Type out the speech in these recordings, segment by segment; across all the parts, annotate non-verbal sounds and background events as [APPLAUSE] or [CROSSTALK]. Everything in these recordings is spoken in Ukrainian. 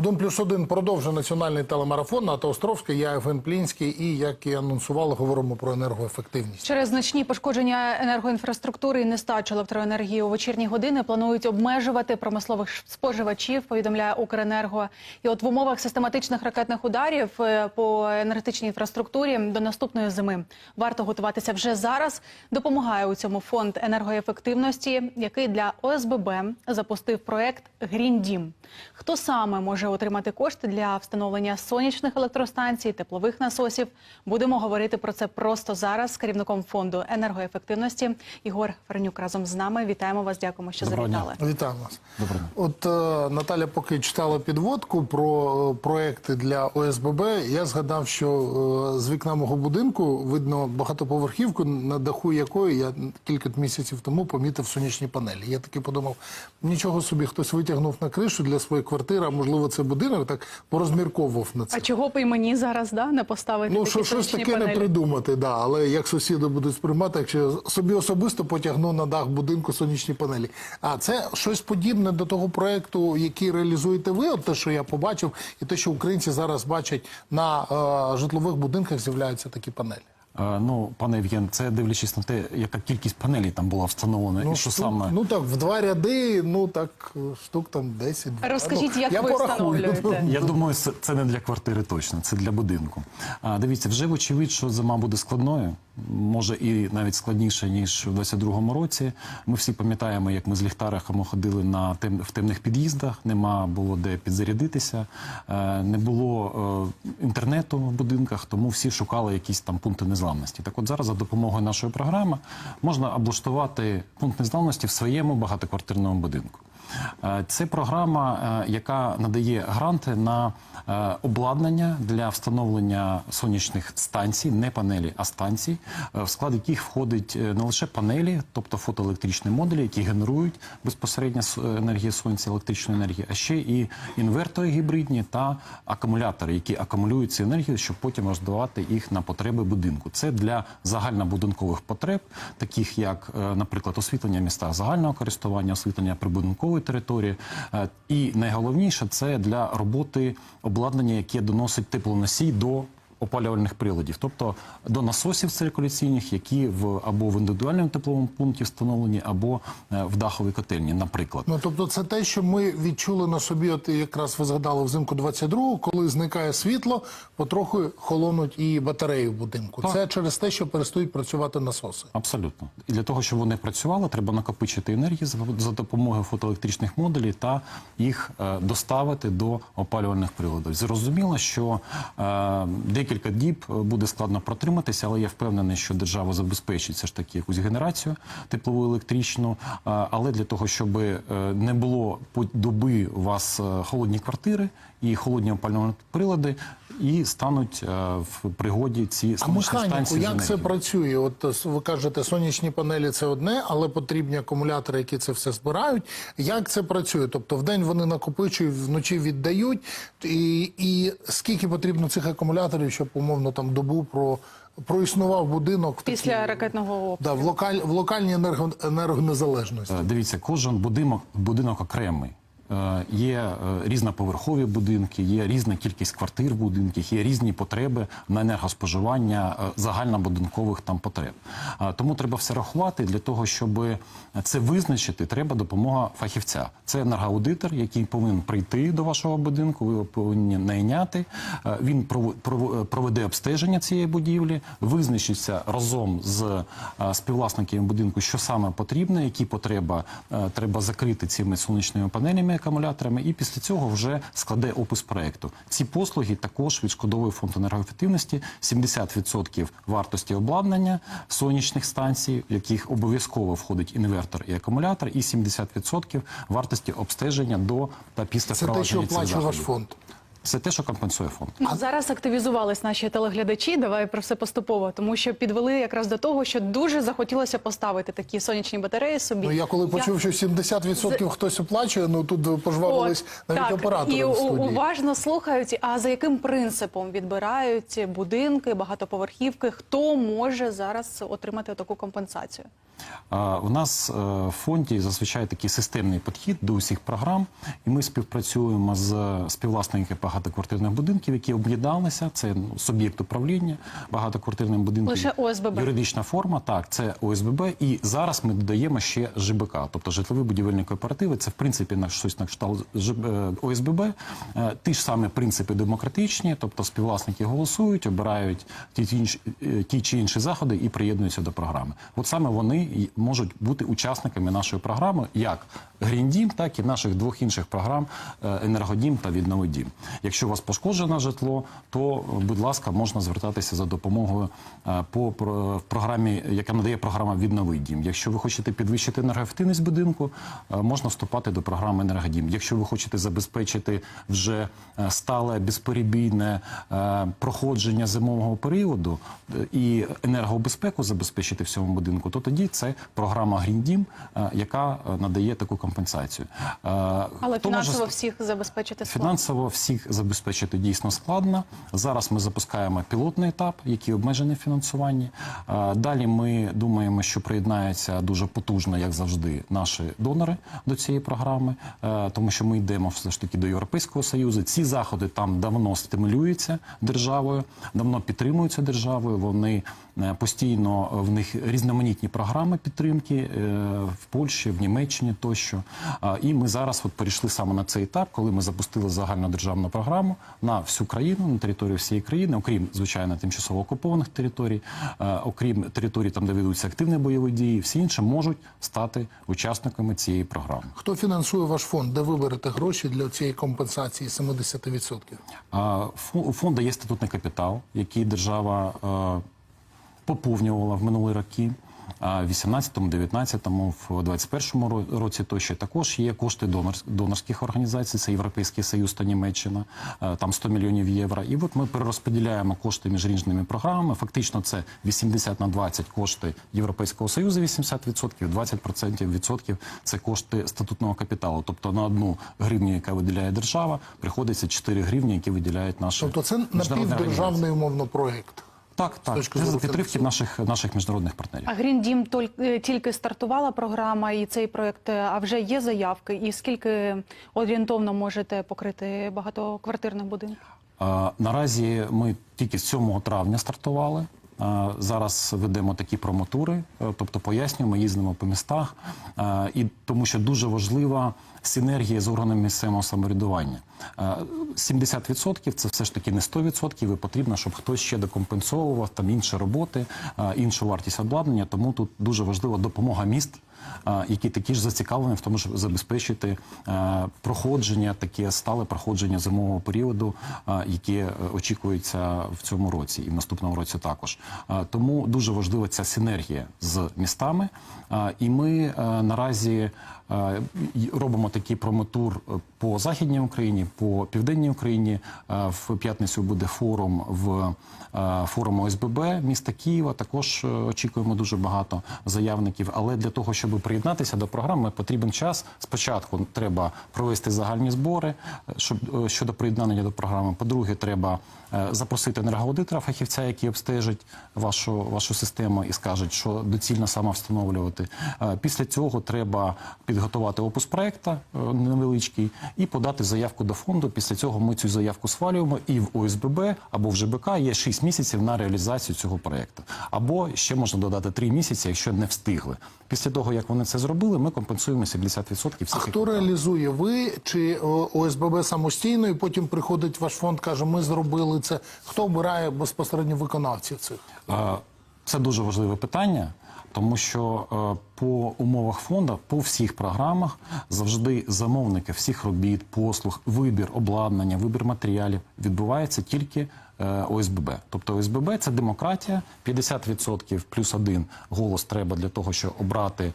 Один плюс один продовжує національний телемарафон Ната Островська, я Євген Плінський. І як і анонсували, говоримо про енергоефективність. Через значні пошкодження енергоінфраструктури і нестачу електроенергії у вечірні години планують обмежувати промислових споживачів. Повідомляє Укренерго. І от в умовах систематичних ракетних ударів е, по енергетичній інфраструктурі до наступної зими варто готуватися вже зараз. Допомагає у цьому фонд енергоефективності, який для ОСББ запустив проект Грін Дім. Хто саме може отримати кошти для встановлення сонячних електростанцій, теплових насосів? Будемо говорити про це просто зараз з керівником фонду енергоефективності Ігор Фернюк разом з нами. Вітаємо вас. Дякуємо, що Доброго дня. завітали. Вітаю вас. Доброго дня. От е, Наталя, поки читала підводку про е, проекти для ОСББ, я згадав, що е, з вікна мого будинку видно багатоповерхівку, на даху якої я кілька місяців тому помітив сонячні панелі. Я таки подумав, нічого собі, хтось витягнув на кришу для своєї квартири, а можливо це будинок, так порозмірковував на це. А чого б і мені зараз да не поставити Ну, що, щось таке не придумати, да. але як сусіди будуть сприймати, якщо собі особисто потягну на дах будинку сонячні панелі. А це щось подібне до того проекту, який реалізуєте ви, от те, що я побачив, і те, що українці зараз бачать на е, житлових будинках, з'являються такі панелі. Ну, пане Євген, це дивлячись на те, яка кількість панелей там була встановлена, і що штук, саме ну так, в два ряди, ну так, штук там 10. Розкажіть, ну, як я ви порахую. встановлюєте? [LAUGHS] я думаю, це, це не для квартири точно, це для будинку. А, дивіться, вже вочевидь, що зима буде складною, може і навіть складніше ніж у 22-му році. Ми всі пам'ятаємо, як ми з ліхтариками ходили на тем, в темних під'їздах. Нема було де підзарядитися, е, не було е, інтернету в будинках, тому всі шукали якісь там пункти незламності. Так, от зараз за допомогою нашої програми можна облаштувати пункт незламності в своєму багатоквартирному будинку. Е, Це програма, е, яка надає гранти на е, обладнання для встановлення сонячних станцій, не панелі, а станцій, в склад яких входить не лише панелі, тобто фотоелектричні модулі, які генерують безпосередньо енергію сонця, електричну енергію, а ще і інвертори гібридні та акумулятори, які акумулюють цю енергію, щоб потім роздавати їх на потреби будинку. Це для загальнобудинкових потреб, таких як, наприклад, освітлення в містах загального користування, освітлення прибудинкової території. Е, І найголовніше це для роботи обладнання, яке доносить теплоносій до опалювальних приладів, тобто до насосів циркуляційних, які в або в індивідуальному тепловому пункті встановлені, або е, в даховій котельні, наприклад. Ну тобто, це те, що ми відчули на собі, от якраз ви згадали взимку 22-го, коли зникає світло, потроху холонуть і батареї в будинку. Так. Це через те, що перестають працювати насоси. Абсолютно. І для того, щоб вони працювали, треба накопичити енергію за, допомогою фотоелектричних модулів та їх е, доставити до опалювальних приладів. Зрозуміло, що е, декілька діб е, буде складно протриматися, але я впевнений, що держава забезпечить все ж таки якусь генерацію теплову електричну. Е, але для того, щоб е, не було по доби у вас холодні квартири і холодні опалювальні прилади, і стануть в пригоді ці А механіку, станції. як це працює? От ви кажете, сонячні панелі це одне, але потрібні акумулятори, які це все збирають. Як це працює? Тобто вдень вони накопичують, вночі віддають, і, і скільки потрібно цих акумуляторів, щоб умовно там добу про проіснував будинок після такій- Після ракетного обстрілу. да, в локаль в локальній енерго, енергонезалежності. Е, Дивіться, кожен будинок, будинок окремий. Е, Є е, різноповерхові будинки, є різна кількість квартир в будинках, є різні потреби на енергоспоживання е, загальнобудинкових там потреб. Тому треба все рахувати для того, щоб це визначити, треба допомога фахівця. Це енергоаудитор, який повинен прийти до вашого будинку. Ви його повинні найняти. Він проведе обстеження цієї будівлі, визначиться разом з співвласниками будинку, що саме потрібно, які потреби треба закрити цими сонячними панелями, акумуляторами, і після цього вже складе опис проекту. Ці послуги також відшкодовує фонд енергоефективності 70% вартості обладнання сонячних станцій, в яких обов'язково входить інвертор і акумулятор, і 70% вартості обстеження до та після Це те, що оплачує ваш фонд. Це те, що компенсує фонд. Ну, зараз активізувались наші телеглядачі. Давай про все поступово, тому що підвели якраз до того, що дуже захотілося поставити такі сонячні батареї собі. Ну я коли почув, що 70% хтось оплачує, ну тут пожвавились навіть так, оператори і в студії. уважно слухають. А за яким принципом відбирають будинки, багатоповерхівки? Хто може зараз отримати таку компенсацію? А, У нас е, в фонді зазвичай такий системний підхід до усіх програм, і ми співпрацюємо з співвласниками багатоквартирних будинків, які об'єдналися. Це ну, суб'єкт управління багатоквартирним будинком. Лише ОСББ. Юридична форма, так, це ОСББ. І зараз ми додаємо ще ЖБК, тобто житлові будівельні кооперативи. Це в принципі на щось на кшталт е, ОСББ. Е, Ті ж самі принципи демократичні, тобто співвласники голосують, обирають ті, ті, інші- е, ті чи інші заходи і приєднуються до програми. От саме вони можуть бути учасниками нашої програми, як Гріндім, так і наших двох інших програм Енергодім та Віднови дім. Якщо у вас пошкоджене житло, то будь ласка, можна звертатися за допомогою е, по в програмі, яка надає програма Віднови дім. Якщо ви хочете підвищити енергоефективність будинку, е, можна вступати до програми Енергодім. Якщо ви хочете забезпечити вже е, стале безперебійне проходження зимового періоду і енергобезпеку забезпечити в цьому будинку, то тоді це програма Гріндім, яка надає таку компенсацію. Але хто може фінансово ст- всіх забезпечити. Фінансово всіх забезпечити дійсно складно. Зараз ми запускаємо пілотний етап, який обмежений в фінансуванні. Е, Далі ми думаємо, що приєднаються дуже потужно, як завжди, наші донори до цієї програми, е, тому що ми йдемо все ж таки до Європейського союзу. Ці заходи там давно стимулюються державою, давно підтримуються державою. Вони е, постійно в них різноманітні програми підтримки в Польщі, в Німеччині тощо. І ми зараз от перейшли саме на цей етап, коли ми запустили загальнодержавну програму на всю країну, на територію всієї країни, окрім звичайно тимчасово окупованих територій, е, окрім територій, там де ведуться активні бойові дії, всі інші можуть стати учасниками цієї програми. Хто фінансує ваш фонд? Де ви берете гроші для цієї компенсації 70%? Фо- У фонду є статутний капітал, який держава е, поповнювала в минулі роки. А в 18-му, 19-му, в 21-му ро- році тощо також є кошти донор, донорських організацій, це Європейський Союз та Німеччина, е, там 100 мільйонів євро. І от ми перерозподіляємо кошти між різними програмами. Фактично це 80 на 20 кошти Європейського Союзу, 80%, 20% відсотків це кошти статутного капіталу. Тобто на одну гривню, яка виділяє держава, приходиться 4 гривні, які виділяють наші Тобто це напівдержавний умовно проєкт. Так, так. точки зору за підтримки наших, наших міжнародних партнерів. А Green Дім е, тільки стартувала програма і цей проект, е, а вже є заявки. І скільки орієнтовно можете покрити багатоквартирних будинків? Наразі ми тільки з 7 травня стартували. Зараз ведемо такі промотури, е, тобто пояснюємо, їздимо по містах, і тому що дуже важлива синергія з органами місцевого самоврядування. А, 70% це все ж таки не 100%, і потрібно, щоб хтось ще докомпенсовував там інші роботи, іншу вартість обладнання. Тому тут дуже важлива допомога міст. Які такі ж зацікавлені в тому, щоб забезпечити е, проходження, таке стале проходження зимового періоду, яке очікується в цьому році і в наступному році також. Тому дуже важлива ця синергія з містами. І ми е, наразі робимо такий промотур е, по західній Україні, по південній Україні. Е, В п'ятницю буде форум в е, форум ОСББ міста Києва. Також очікуємо дуже багато заявників. Але для того, щоб приєднатися до програми, потрібен час. Спочатку треба провести загальні збори щоб щодо приєднання до програми. По-друге, треба запросити енергоаудитора, фахівця, який обстежить вашу вашу систему і скажуть, що доцільно саме встановлювати. Е, Після цього треба підготувати опус проекта е, невеличкий і подати заявку до фонду. Після цього ми цю заявку свалюємо, і в ОСББ або в ЖБК є 6 місяців на реалізацію цього проекту. Або ще можна додати 3 місяці, якщо не встигли. Після того, як вони це зробили, ми компенсуємо 70% всіх. А хто реалізує? Ви чи ОСББ самостійно, і потім приходить ваш фонд, каже, ми зробили це. Хто обирає безпосередньо виконавців цих? Це дуже важливе питання, тому що е, по умовах фонду, по всіх програмах завжди замовники всіх робіт, послуг, вибір обладнання, вибір матеріалів відбувається тільки е, ОСББ. Тобто ОСББ це демократія, 50% плюс один голос треба для того, щоб обрати,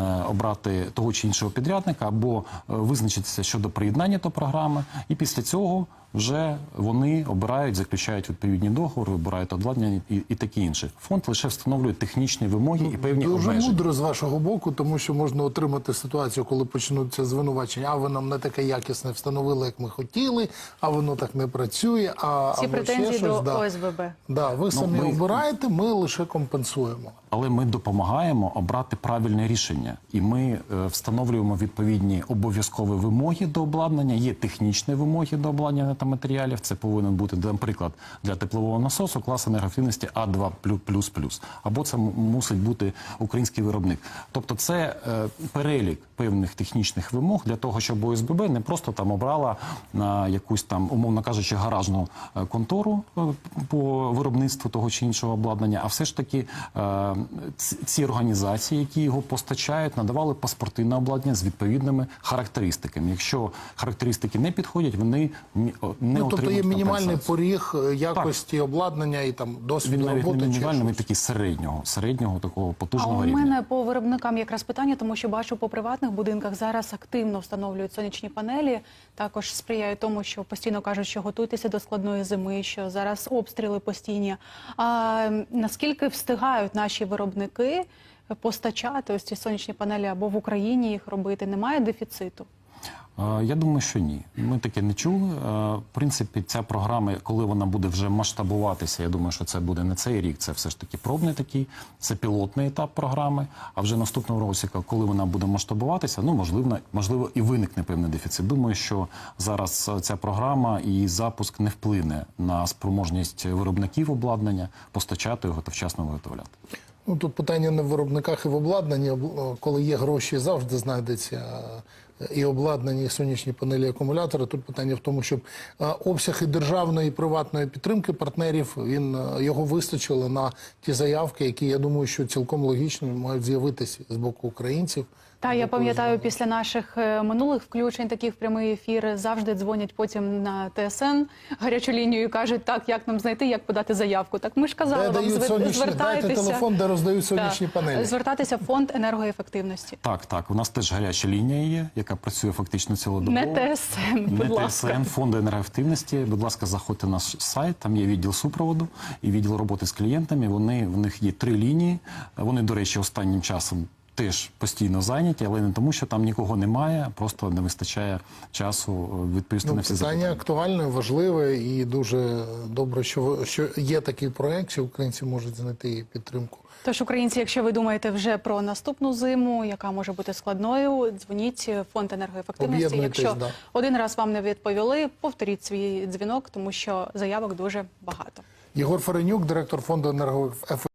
обрати того чи іншого підрядника або е, визначитися щодо приєднання до програми. І після цього вже вони обирають, заключають відповідні договори, обирають обладнання і, і таке інше. Фонд лише встановлює технічні вимоги і певні Дуже обмеження. мудро з вашого боку, тому що можна отримати ситуацію, коли почнуться звинувачення. А ви нам не таке якісне встановили, як ми хотіли, а воно так не працює. А Ці претензії щось, до да. ОСББ. Да, ви самі ми- обираєте, ми лише компенсуємо. Але ми допомагаємо обрати правильне рішення, і ми е, встановлюємо відповідні обов'язкові вимоги до обладнання. Є технічні вимоги до обладнання та матеріалів. Це повинен бути, наприклад, для теплового насосу клас енергоефективності А2+++. Або це мусить бути український виробник. Тобто, це е, перелік певних технічних вимог для того, щоб ОСББ не просто там обрала на якусь там, умовно кажучи, гаражну е, контору е, по виробництву того чи іншого обладнання, а все ж таки е, ці організації, які його постачають, надавали паспорти на обладнання з відповідними характеристиками. Якщо характеристики не підходять, вони не Ну, тобто є мінімальний поріг е, якості обладнання і там досвід Він навіть роботи. не мінімальний, він такий середнього, середнього такого А потужного у мене по виробникам якраз питання, тому що бачу по приватних будинках зараз активно встановлюють сонячні панелі. Також сприяє тому, що постійно кажуть, що готуйтеся до складної зими, що зараз обстріли постійні. А наскільки встигають наші виробники постачати ось ці сонячні панелі або в Україні їх робити? Немає дефіциту? Я думаю, що ні. Ми таке не чули. В принципі, ця програма, коли вона буде вже масштабуватися, я думаю, що це буде не цей рік, це все ж таки пробний такий, це пілотний етап програми. А вже наступного року, коли вона буде масштабуватися, ну можливо, можливо, і виникне певний дефіцит. Думаю, що зараз е, ця програма і запуск не вплине на спроможність виробників обладнання постачати його та вчасно виготовляти. Ну тут питання не в виробниках і в обладнанні. Коли є гроші, завжди знайдеться і обладнання, і сонячні панелі, акумулятори. Тут питання в тому, щоб е, обсяг і державної і приватної підтримки партнерів він е, його вистачило на ті заявки, які я думаю, що цілком логічно мають з'явитися з боку українців. Та я пам'ятаю, після наших е, минулих включень таких в прямий ефір завжди дзвонять потім на ТСН гарячу лінію і кажуть, так як нам знайти, як подати заявку. Так ми ж казали Де вам звер- сонячні, дайте телефон, де роздають сонячні панелі. Звертатися в фонд енергоефективності. Так, так. У нас теж гаряча лінія є, яка працює фактично цілодобово. Не ТСН, будь Не ласка. ТСН, фонду енергоефективності. Будь ласка, заходьте на наш сайт. Там є відділ супроводу і відділ роботи з клієнтами. Вони в них є три лінії. Вони, до речі, останнім часом. Теж постійно зайняті, але не тому, що там нікого немає, просто не вистачає часу е, відповісти Ну, на всі питання запитання. актуальне, важливе і дуже добре, що, що є такий проект, що українці можуть знайти підтримку. Тож, українці, якщо ви думаєте вже про наступну зиму, яка може бути складною, дзвоніть в фонд енергоефективності. Якщо да. один раз вам не відповіли, повторіть свій дзвінок, тому що заявок дуже багато. Єгор Фаренюк, директор фонду енергоефективності.